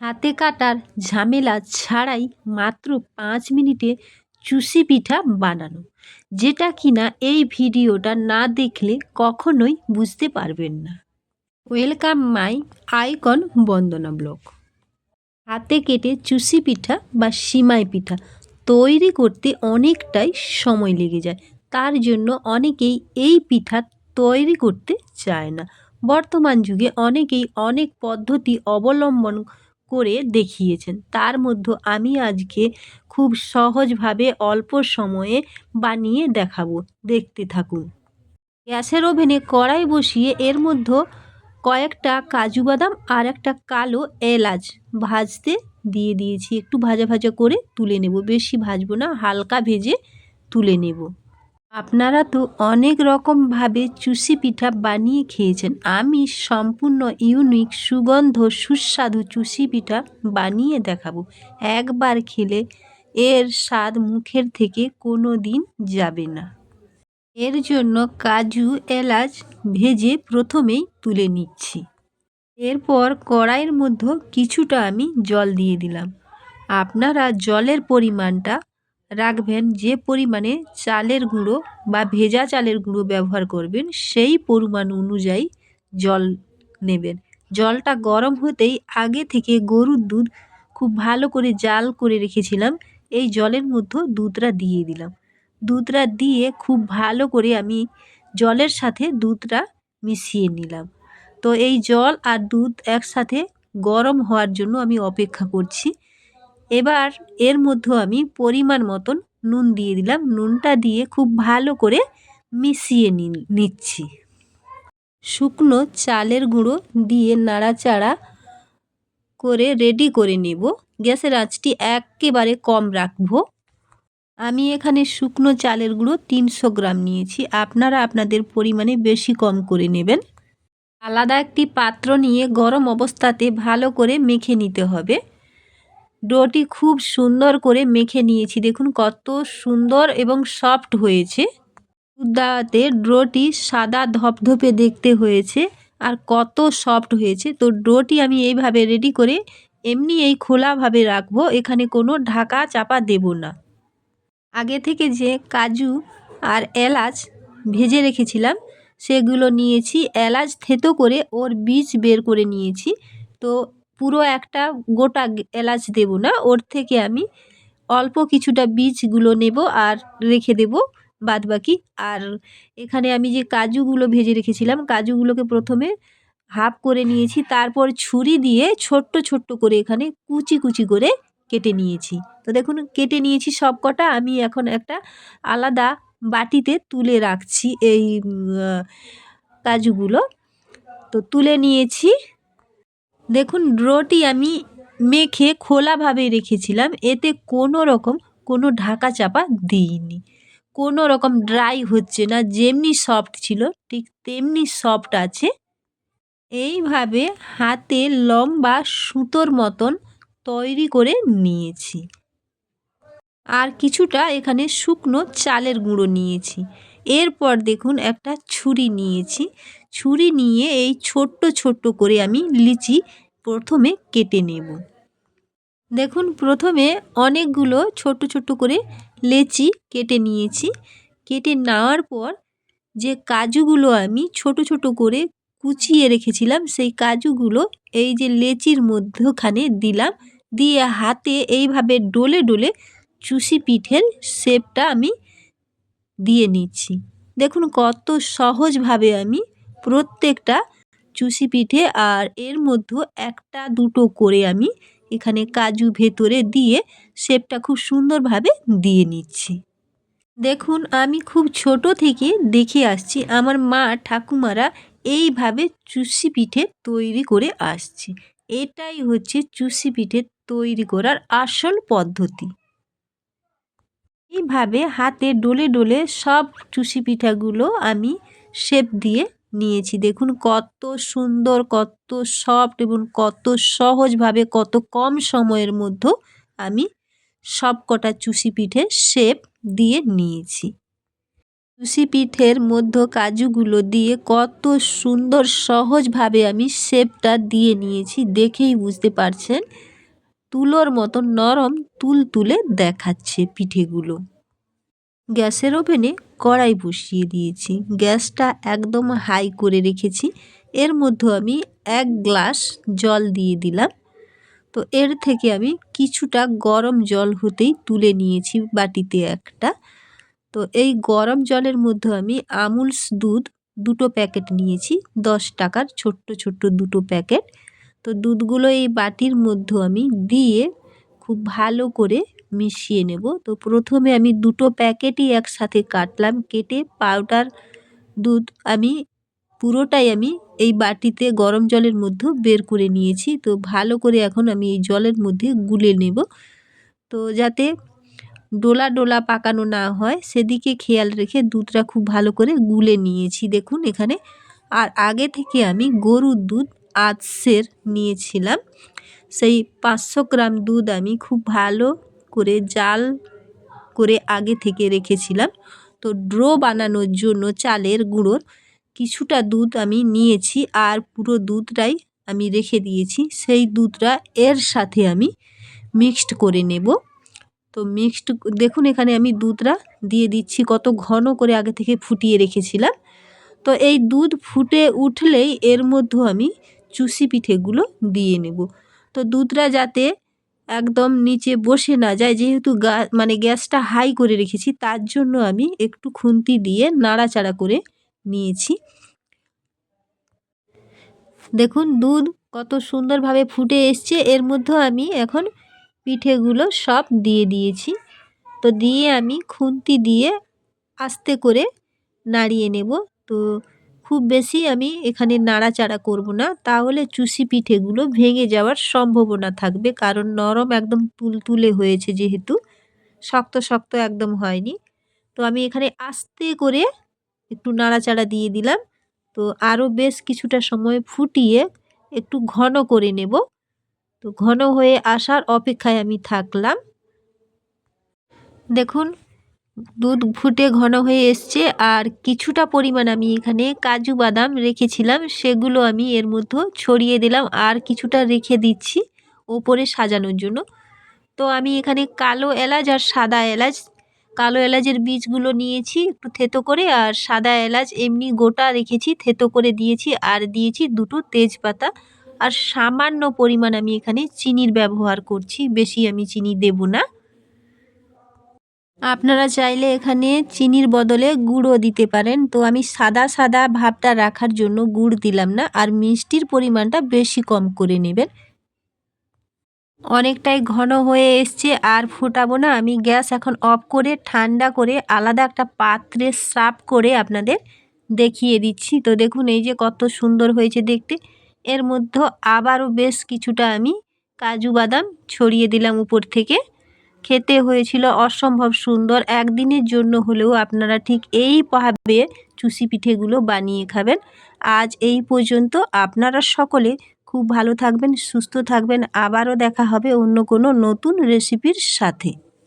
হাতে কাটার ঝামেলা ছাড়াই মাত্র পাঁচ মিনিটে চুষি পিঠা বানানো, যেটা কিনা এই ভিডিওটা না দেখলে কখনোই বুঝতে পারবেন না। Welcome my icon Bandana block হাতে কেটে চুষি পিঠা বা সিমাই পিঠা তৈরি করতে অনেকটাই সময় লেগে যায়, তার জন্য অনেকেই এই পিঠা তৈরি করতে চায় না। বর্তমান যুগে অনেকেই অনেক পদ্ধতি অবলম্বন করে দেখিয়েছেন। তার মধ্যে আমি আজকে খুব সহজভাবে অল্প সময়ে বানিয়ে দেখাবো। দেখতে থাকুন। গ্যাসের ওভেনে কড়াই বসিয়ে এর মধ্যে কয়েকটা কাজু বাদাম আর একটা কালো এলাচ ভাজতে দিয়ে দিয়েছি। একটু ভাজা ভাজা করে তুলে নেব। বেশি ভাজবো না, হালকা ভেজে তুলে নেব। আপনারা তো অনেক রকমভাবে চুষি পিঠা বানিয়ে খেয়েছেন। আমি সম্পূর্ণ ইউনিক সুগন্ধ, সুস্বাদু চুষি পিঠা বানিয়ে দেখাবো। একবার খেলে এর স্বাদ মুখের থেকে কোনো দিন যাবে না। এর জন্য কাজু, এলাচ ভেজে প্রথমেই তুলে নিচ্ছি। এরপর কড়াইয়ের মধ্যে কিছুটা আমি জল দিয়ে দিলাম। আপনারা জলের পরিমাণটা রাখবেন যে পরিমাণে চালের গুঁড়ো বা ভেজা চালের গুঁড়ো ব্যবহার করবেন, সেই পরিমাণ অনুযায়ী জল নেবেন। জলটা গরম হতেই আগে থেকে গরুর দুধ খুব ভালো করে জাল করে রেখেছিলাম, এই জলের মধ্যে দুধটা দিয়ে দিলাম। দুধটা দিয়ে খুব ভালো করে আমি জলের সাথে দুধটা মিশিয়ে নিলাম। তো এই জল আর দুধ একসাথে গরম হওয়ার জন্য আমি অপেক্ষা করছি। এবার এর মধ্যে আমি পরিমাণ মতন নুন দিয়ে দিলাম। নুনটা দিয়ে খুব ভালো করে মিশিয়ে নিচ্ছি। শুকনো চালের গুঁড়ো দিয়ে নাড়াচাড়া করে রেডি করে নেব। গ্যাসের আঁচটি একেবারে কম রাখব। আমি এখানে শুকনো চালের গুঁড়ো তিনশো গ্রাম নিয়েছি। আপনারা আপনাদের পরিমাণে বেশি কম করে নেবেন। আলাদা একটি পাত্র নিয়ে গরম অবস্থাতে ভালো করে মেখে নিতে হবে। ডোটি খুব সুন্দর করে মেখে নিয়েছি। দেখুন কত সুন্দর এবং সফট হয়েছে। দাওয়াতে ডোটি সাদা ধপধপে দেখতে হয়েছে আর কত সফট হয়েছে। তো ডোটি আমি এইভাবে রেডি করে এমনি এই খোলাভাবে রাখব, এখানে কোনো ঢাকা চাপা দেব না। আগে থেকে যে কাজু আর এলাচ ভেজে রেখেছিলাম, সেগুলো নিয়েছি। এলাচ থেতো করে ওর বীজ বের করে নিয়েছি। তো পুরো একটা গোটা এলাচ দেব না। ওর থেকে আমি অল্প কিছুটা বীজগুলো নেব আর রেখে দেব বাদ বাকি আর এখানে আমি যে কাজুগুলো ভেজে রেখেছিলাম, কাজুগুলোকে প্রথমে হাফ করে নিয়েছি, তারপর ছুরি দিয়ে ছোট্ট ছোট্ট করে এখানে কুচি কুচি করে কেটে নিয়েছি। তো দেখুন, কেটে নিয়েছি সব কটা আমি এখন একটা আলাদা বাটিতে তুলে রাখছি এই কাজুগুলো। তো তুলে নিয়েছি। দেখুন ড্রোটি আমি মেখে খোলাভাবে রেখেছিলাম। এতে কোনো রকম কোনো ঢাকা চাপা দিইনি। কোনো রকম ড্রাই হচ্ছে না, যেমনি সফট ছিল, ঠিক তেমনি সফট আছে। এইভাবে হাতে লম্বা সুতোর মতন তৈরি করে নিয়েছি। আর কিছুটা এখানে শুকনো চালের গুঁড়ো নিয়েছি। এরপর দেখুন একটা ছুরি নিয়েছি। ছুরি নিয়ে এই ছোট্ট ছোট্ট করে আমি লিচি প্রথমে কেটে নেব। দেখুন প্রথমে অনেকগুলো ছোট ছোট করে লেচি কেটে নিয়েছি। কেটে নেওয়ার পর যে কাজুগুলো আমি ছোট ছোট করে কুচিয়ে রেখেছিলাম, সেই কাজুগুলো এই যে লেচির মধ্যখানে দিলাম। দিয়ে হাতে এইভাবে ডলে ডলে চুষি পিঠের শেপটা আমি দিয়ে নিচ্ছি। দেখুন কত সহজভাবে আমি প্রত্যেকটা চুষি পিঠে আর এর মধ্যে একটা দুটো করে আমি এখানে কাজু ভেতরে দিয়ে শেপটা খুব সুন্দরভাবে দিয়ে নিচ্ছি। দেখুন আমি খুব ছোট থেকে দেখে আসছি, আমার মা ঠাকুমারা এইভাবে চুষি পিঠে তৈরি করে আসছে। এটাই হচ্ছে চুষি পিঠে তৈরি করার আসল পদ্ধতি। এইভাবে হাতে ডলে ডলে সব চুষি পিঠাগুলো আমি শেপ দিয়ে নিয়েছি। দেখুন কত সুন্দর, কত সফট এবং কত সহজভাবে, কত কম সময়ের মধ্যে আমি সব কটা চুষি পিঠে শেপ দিয়ে নিয়েছি। চুষি পিঠের মধ্যে কাজুগুলো দিয়ে কত সুন্দর সহজভাবে আমি শেপটা দিয়ে নিয়েছি, দেখেই বুঝতে পারছেন? তুলোর মতো নরম তুল তুলে দেখাচ্ছে পিঠেগুলো। গ্যাসের ওভেনে কড়াই বসিয়ে দিয়েছি। গ্যাসটা একদম হাই করে রেখেছি। এর মধ্যে আমি এক গ্লাস জল দিয়ে দিলাম। তো এর থেকে আমি কিছুটা গরম জল হতেই তুলে নিয়েছি বাটিতে একটা। তো এই গরম জলের মধ্যে আমি আমুলস দুধ দুটো প্যাকেট নিয়েছি। দশ টাকার ছোট্ট ছোট্ট দুটো প্যাকেট। তো দুধগুলো এই বাটির মধ্যে আমি দিয়ে খুব ভালো করে মিশিয়ে নেব। তো প্রথমে আমি দুটো প্যাকেটই একসাথে কাটলাম, কেটে পাউডার, দুধ আমি পুরোটাই আমি এই বাটিতে গরম জলের মধ্যে বের করে নিয়েছি। তো ভালো করে এখন আমি এই জলের মধ্যে গুলে নেব। তো যাতে ডোলা ডোলা পাকানো না হয়, সেদিকে খেয়াল রেখে দুধটা খুব ভালো করে গুলে নিয়েছি। দেখুন এখানে, আর আগে থেকে আমি গরুর দুধ আজসের নিয়েছিলাম। সেই পাঁচশো গ্রাম দুধ আমি খুব ভালো করে জাল করে আগে থেকে রেখেছিলাম। তো ড্রো বানানোর জন্য চালের গুঁড়োর কিছুটা দুধ আমি নিয়েছি আর পুরো দুধটাই আমি রেখে দিয়েছি। সেই দুধটা এর সাথে আমি মিক্সড করে নেব। তো মিক্সড দেখুন এখানে আমি দুধটা দিয়ে দিচ্ছি, কত ঘন করে আগে থেকে ফুটিয়ে রেখেছিলাম। তো এই দুধ ফুটে উঠলেই এর মধ্যে আমি চুষি পিঠেগুলো দিয়ে নেব। তো দুধটা যাতে একদম নিচে বসে না যায়, যেহেতু গা মানে গ্যাসটা হাই করে রেখেছি, তার জন্য আমি একটু খুন্তি দিয়ে নাড়াচাড়া করে নিয়েছি। দেখুন, দুধ কত সুন্দরভাবে ফুটে এসছে। এর মধ্যে আমি এখন পিঠেগুলো সব দিয়ে দিয়েছি। তো দিয়ে আমি খুন্তি দিয়ে আস্তে করে নাড়িয়ে নেব। তো খুব বেশি আমি এখানে নাড়াচাড়া করব না। তাহলে চুষি পিঠেগুলো ভেঙে যাওয়ার সম্ভাবনা থাকবে, কারণ নরম একদম তুলতুলে হয়েছে যেহেতু। শক্ত শক্ত একদম হয়নি। তো আমি এখানে আস্তে করে একটু নাড়াচাড়া দিয়ে দিলাম। তো আরও বেশ কিছুটা সময় ফুটিয়ে একটু ঘন করে নেব। তো ঘন হয়ে আসার অপেক্ষায় আমি থাকলাম। দেখুন দুধ ফুটে ঘন হয়ে এসছে আর কিছুটা পরিমাণ আমি এখানে কাজু বাদাম রেখেছিলাম, সেগুলো আমি এর মধ্যে ছড়িয়ে দিলাম আর কিছুটা রেখে দিচ্ছি ওপরে সাজানোর জন্য। তো আমি এখানে কালো এলাচ আর সাদা এলাচ, কালো এলাচের বীজগুলো নিয়েছি একটু থেতো করে আর সাদা এলাচ এমনি গোটা রেখেছি, থেতো করে দিয়েছি আর দিয়েছি দুটো তেজপাতা। আর সামান্য পরিমাণ আমি এখানে চিনির ব্যবহার করছি, বেশি আমি চিনি দেব না। আপনারা চাইলে এখানে চিনির বদলে গুড়ও দিতে পারেন। তো আমি সাদা সাদা ভাবটা রাখার জন্য গুড় দিলাম না, আর মিষ্টির পরিমাণটা বেশি কম করে নেবেন। অনেকটাই ঘন হয়ে এসছে, আর ফোটাবো না। আমি গ্যাস এখন অফ করে, ঠান্ডা করে, আলাদা একটা পাত্রে সাফ করে আপনাদের দেখিয়ে দিচ্ছি। তো দেখুন, এই যে কত সুন্দর হয়েছে দেখতে। এর মধ্যে আবারও বেশ কিছুটা আমি কাজু বাদাম ছড়িয়ে দিলাম উপর থেকে। খেতে হয়েছিল অসম্ভব সুন্দর। একদিনের জন্য হলেও আপনারা ঠিক এইভাবে চুষি পিঠেগুলো বানিয়ে খাবেন। আজ এই পর্যন্ত আপনারা সকলে খুব ভালো থাকবেন, সুস্থ থাকবেন। আবারও দেখা হবে অন্য কোনো নতুন রেসিপির সাথে।